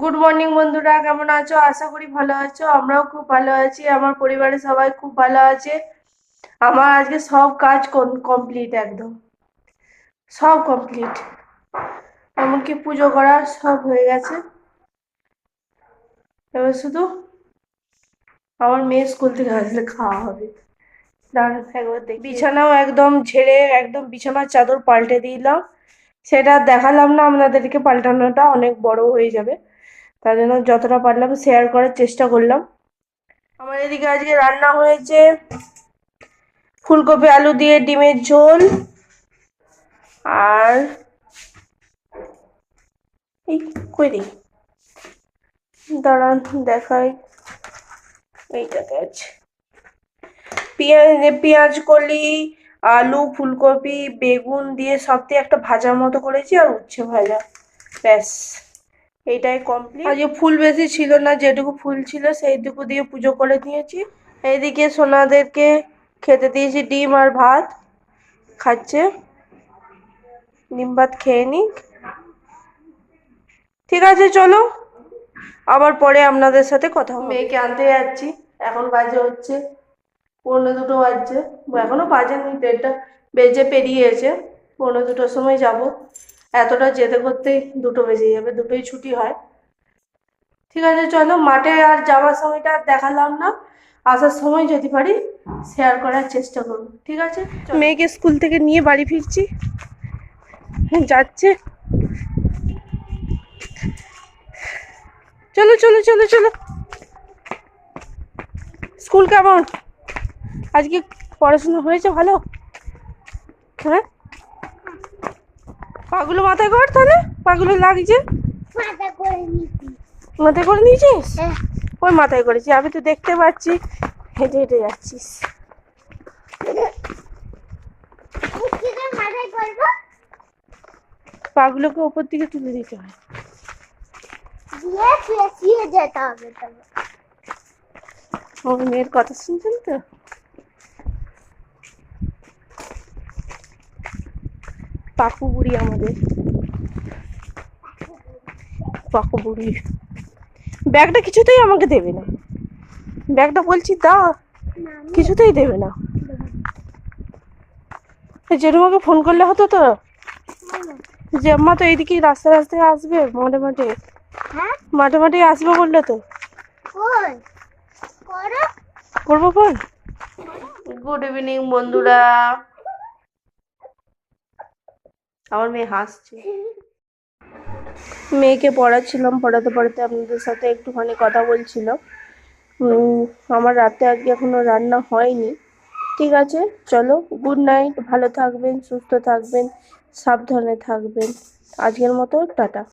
Good morning বন্ধুরা, কেমন আছো? আশা করি ভালো আছো। আমরাও খুব ভালো আছি। আমার পরিবারের সবাই খুব ভালো আছে। আমার আজকে সব কাজ কমপ্লিট একদম। সব কমপ্লিট এমনকি পুজো করা সব হয়ে গেছে। এবার শুধু আমার মেয়ে স্কুল থেকে আসলে খাওয়া হবে। বিছানাও একদম ঝেড়ে, একদম বিছানার চাদর পাল্টে দিলাম। সেটা দেখালাম না, আপনাদেরকে পাল্টানোটা অনেক বড় হয়ে যাবে। তার জন্য যতটা পারলাম শেয়ার করার চেষ্টা করলাম। আমার এদিকে আজকে রান্না হয়েছে ফুলকপি, আলু দিয়ে ডিমের ঝোল আর এই কই দিই দাঁড়ান, দেখাই। এইটাতে আছে। পেঁয়াজ পেঁয়াজ কলি, আলু, ফুলকপি, বেগুন দিয়ে সব দিয়ে একটা ভাজার মতো করেছি আর উচ্ছে ভাজা। ব্যাস। এইটাই কমপ্লিট আজকে ফুল বেশি ছিল না যেটুকু ফুল ছিল সেইটুকু দিয়ে পুজো করে নিয়েছি এইদিকে সোনাদেরকে খেতে দিয়েছি ডিম আর ভাত। খাচ্ছে। ডিম ভাত খেয়ে নিক। ঠিক আছে চলো। আবার পরে আপনাদের সাথে কথা হবে। মেয়েকে আনতে যাচ্ছি। এখন বাজে হচ্ছে পৌনে দুটো বাজছে। এখনও বাজেনি দেড়টা বেজে পেরিয়েছে। পৌনে দুটোর সময় যাব। এতটা যেতে করতেই দুটো বেজে যাবে, দুটোই ছুটি হয়। ঠিক আছে, চলো মাঠে আর যাওয়ার সময়টা দেখালাম না। আসার সময় যদি পারি শেয়ার করার চেষ্টা করব। ঠিক আছে মেয়েকে স্কুল থেকে নিয়ে বাড়ি ফিরছি। যাচ্ছে। চলো চলো চলো চলো। স্কুল কেমন? আজকে পড়াশোনা হয়েছে ভালো? হ্যাঁ? পাগুলো মাথায় কর তাহলে? পাগুলো লাগছে। মাথায় করে নিয়েছিস? হ্যাঁ। ওই মাথায় করেছি। আমি তো দেখতে পাচ্ছি। হেঁটে হেঁটে যাচ্ছিস। পাগুলোকে ওপর দিকে তুলে দিতে হয়। মেয়ের কথা শুনছেন তো? পাকু বুড়ি আমাদের। পাকু বুড়ি ব্যাগটা কিছুতেই আমাকে দেবে না। ব্যাগটা বলছি দাও কিছুতেই দেবে না। এই জেঠুমাকে ফোন করলে হতো তো? যে আম্মা তো এইদিকে রাস্তা রাস্তায় আসবে মাঠে মাঠে। হ্যাঁ? মাঠে মাঠে আসবে বললে তো। করব ফোন গুড ইভিনিং বন্ধুরা। আমার মেয়ে হাসছে। মেয়েকে পড়াচ্ছিলাম, পড়াতে পড়াতে আপনাদের সাথে একটুখানি কথা বলছিল। আমার রাতে আজকে এখনও রান্না হয়নি। ঠিক আছে, চলো গুড নাইট ভালো থাকবেন, সুস্থ থাকবেন, সাবধানে থাকবেন। আজকের মতো, টাটা।